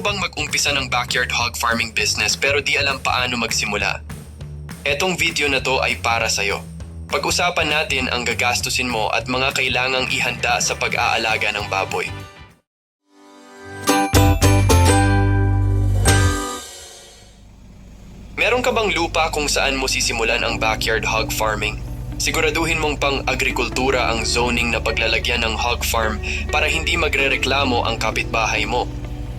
mo bang mag-umpisa ng backyard hog farming business pero di alam paano magsimula? Etong video na to ay para sa'yo. Pag-usapan natin ang gagastusin mo at mga kailangang ihanda sa pag-aalaga ng baboy. Meron ka bang lupa kung saan mo sisimulan ang backyard hog farming? Siguraduhin mong pang agrikultura ang zoning na paglalagyan ng hog farm para hindi magrereklamo ang kapitbahay mo.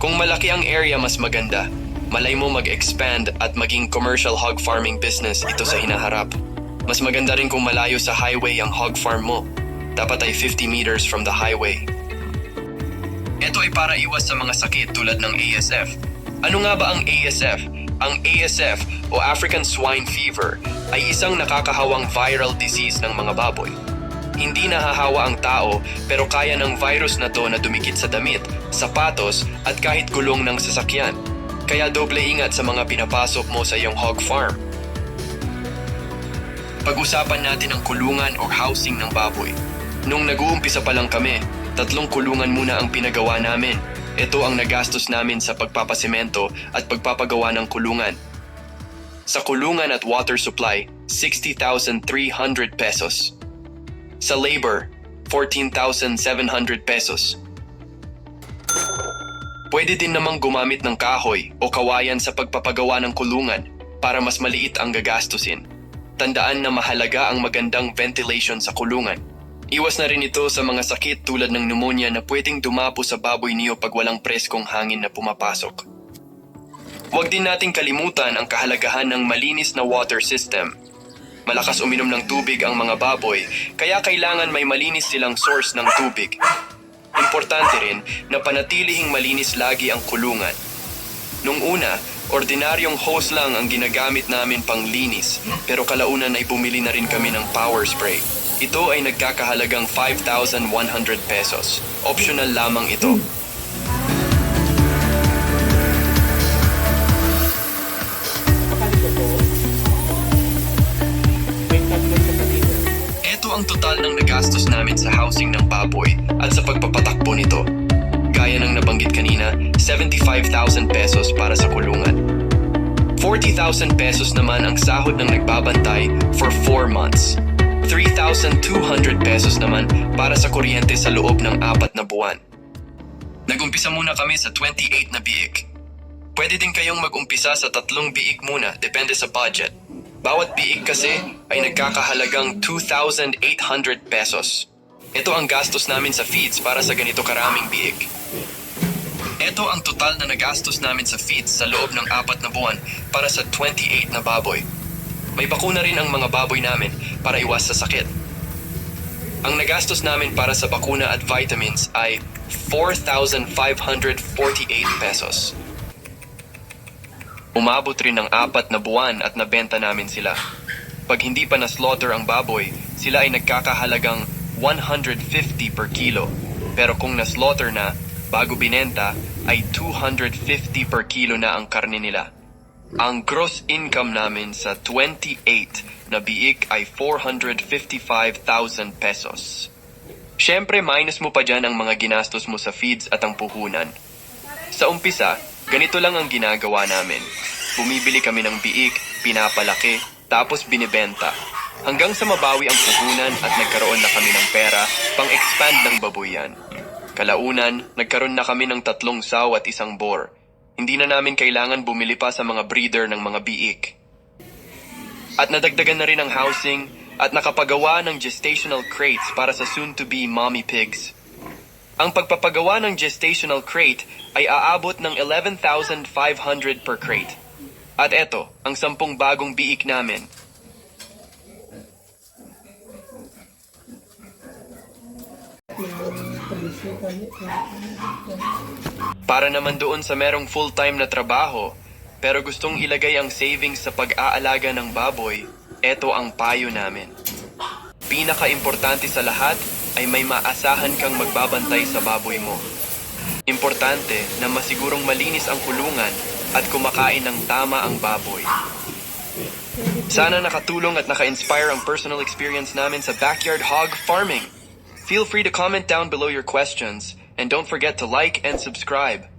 Kung malaki ang area mas maganda, malay mo mag-expand at maging commercial hog farming business ito sa hinaharap. Mas maganda rin kung malayo sa highway ang hog farm mo. Dapat ay 50 meters from the highway. Ito ay para iwas sa mga sakit tulad ng ASF. Ano nga ba ang ASF? Ang ASF o African Swine Fever ay isang nakakahawang viral disease ng mga baboy. Hindi nahahawa ang tao pero kaya ng virus na to na dumikit sa damit, sapatos at kahit gulong ng sasakyan. Kaya doble ingat sa mga pinapasok mo sa iyong hog farm. Pag-usapan natin ang kulungan o housing ng baboy. Nung nag-uumpisa pa lang kami, tatlong kulungan muna ang pinagawa namin. Ito ang nagastos namin sa pagpapasemento at pagpapagawa ng kulungan. Sa kulungan at water supply, 60,300 pesos. Sa labor, 14,700 pesos. Pwede din namang gumamit ng kahoy o kawayan sa pagpapagawa ng kulungan para mas maliit ang gagastusin. Tandaan na mahalaga ang magandang ventilation sa kulungan. Iwas na rin ito sa mga sakit tulad ng pneumonia na pwedeng dumapo sa baboy niyo pag walang preskong hangin na pumapasok. Huwag din nating kalimutan ang kahalagahan ng malinis na water system. Malakas uminom ng tubig ang mga baboy, kaya kailangan may malinis silang source ng tubig. Importante rin na panatilihing malinis lagi ang kulungan. Nung una, ordinaryong hose lang ang ginagamit namin pang linis, pero kalaunan ay bumili na rin kami ng power spray. Ito ay nagkakahalagang 5,100 pesos. Optional lamang ito. Ang total ng nagastos namin sa housing ng baboy at sa pagpapatakbo nito. Gaya ng nabanggit kanina, 75,000 pesos para sa kulungan. 40,000 pesos naman ang sahod ng nagbabantay for 4 months. 3,200 pesos naman para sa kuryente sa loob ng apat na buwan. Nagumpisa muna kami sa 28 na biik. Pwede din kayong mag-umpisa sa tatlong biik muna, depende sa budget. Bawat biik kasi ay nagkakahalagang 2,800 pesos. Ito ang gastos namin sa feeds para sa ganito karaming biik. Ito ang total na nagastos namin sa feeds sa loob ng apat na buwan para sa 28 na baboy. May bakuna rin ang mga baboy namin para iwas sa sakit. Ang nagastos namin para sa bakuna at vitamins ay 4,548 pesos. Umabot rin ng apat na buwan at nabenta namin sila. Pag hindi pa na-slaughter ang baboy, sila ay nagkakahalagang 150 per kilo. Pero kung na-slaughter na, bago binenta, ay 250 per kilo na ang karne nila. Ang gross income namin sa 28 na biik ay 455,000 pesos. Siyempre, minus mo pa dyan ang mga ginastos mo sa feeds at ang puhunan. Sa umpisa, ganito lang ang ginagawa namin. Bumibili kami ng biik, pinapalaki, tapos binibenta. Hanggang sa mabawi ang puhunan at nagkaroon na kami ng pera pang-expand ng babuyan. Kalaunan, nagkaroon na kami ng tatlong saw at isang bor. Hindi na namin kailangan bumili pa sa mga breeder ng mga biik. At nadagdagan na rin ang housing at nakapagawa ng gestational crates para sa soon-to-be mommy pigs. Ang pagpapagawa ng gestational crate ay aabot ng 11,500 per crate. At eto, ang sampung bagong biik namin. Para naman doon sa merong full-time na trabaho, pero gustong ilagay ang savings sa pag-aalaga ng baboy, eto ang payo namin. Pinaka-importante sa lahat ay may maasahan kang magbabantay sa baboy mo. Importante na masigurong malinis ang kulungan at kumakain ng tama ang baboy. Sana nakatulong at naka-inspire ang personal experience namin sa backyard hog farming. Feel free to comment down below your questions and don't forget to like and subscribe.